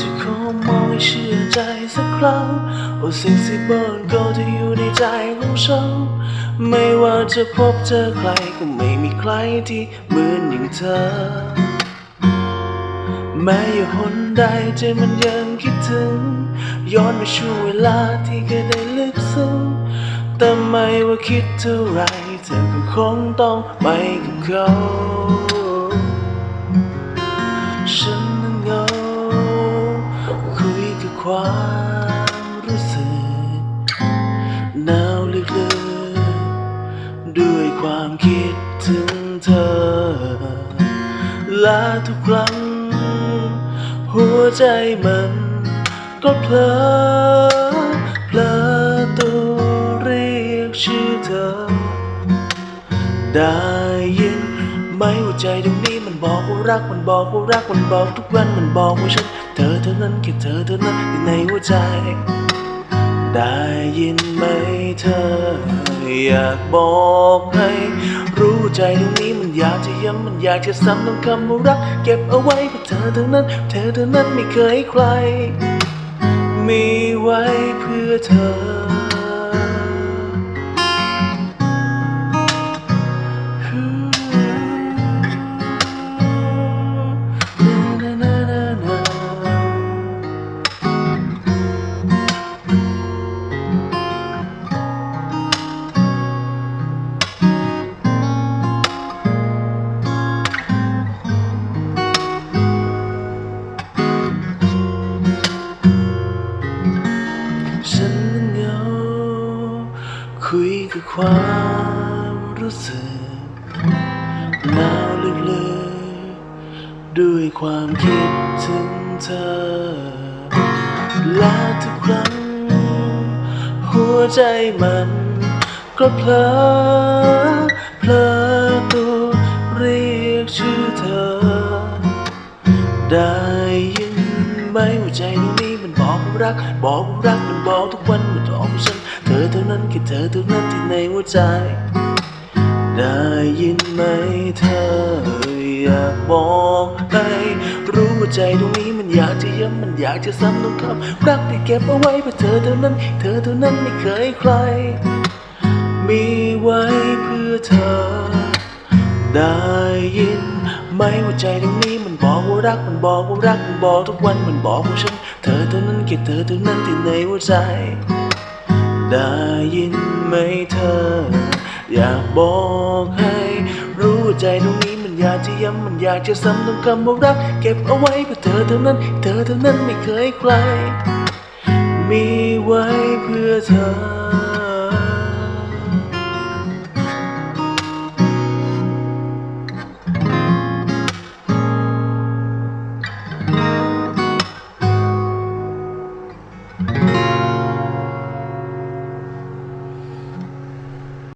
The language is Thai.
จะขอมองให้เชื่อใจสักครั้งโอ้สิ่งสิบนก็ที่อยู่ในใจของฉัน ไม่ว่าจะพบเจอใครก็ไม่มีใครที่เหมือนอย่างเธอ แม้อยู่หนใดใจมันยังคิดถึง ย้อนไปช่วงเวลาที่เคยได้ลึกซึ้งแต่ไม่ว่าคิดเท่าไรเธอก็คงต้องไปกับเขา ความรู้สึกหนาวลึกๆด้วยความคิดถึงเธอ และทุกครั้ง หัวใจมันก็เพลอเพลอตัวเรียกชื่อเธอ ได้ยินไหมว่าใจตรงนี้ มันบอกว่ารักมันบอกว่ารักมันบอกทุกวันมันบอกว่าฉันเธอเท่านั้นแค่เธอเท่านั้นอยู่ในหัวใจ ได้ยินไหมเธอ อยากบอกให้ รู้ใจตรงนี้มันอยากจะย้ำมันอยากจะซ้ำต้องคำว่ารัก เก็บเอาไว้เพื่อเธอเท่านั้น เธอเท่านั้นไม่เคยใคร มีไว้เพื่อเธอ คุยกับความรู้สึกหนาวลึกๆด้วยความคิดถึงเธอ และทุกครั้ง หัวใจมันก็เพลอเพลอตัวเรียกชื่อเธอ ได้ยินไหมว่าใจนี้ รัก บอกว่ารักมันบอกทุกวันมันบอกว่าฉัน เธอเท่านั้นแค่เธอเท่านั้นที่ในหัวใจ ได้ยินไหมเธออยากบอกให้รู้ว่าใจตรงนี้มันอยากจะย้ำมันอยากจะซ้ำต้องคำรักที่เก็บเอาไว้เพื่อเธอเท่านั้น เธอเท่านั้นไม่เคยใคร มีไว้เพื่อเธอ ได้ยินไหมว่าใจตรงนี้มันบอกว่ารักมันบอกว่ารักมันบอกทุกวันมันบอกว่าฉัน เธอเท่านั้นแค่เธอเท่านั้นที่ในหัวใจ ได้ยินไหมเธอ อยากบอกให้ รู้ใจตรงนี้มันอยากจะย้ำมันอยากจะซ้ำต้องคำว่ารัก เก็บเอาไว้เพื่อเธอเท่านั้น เธอเท่านั้นไม่เคยใคร มีไว้เพื่อเธอ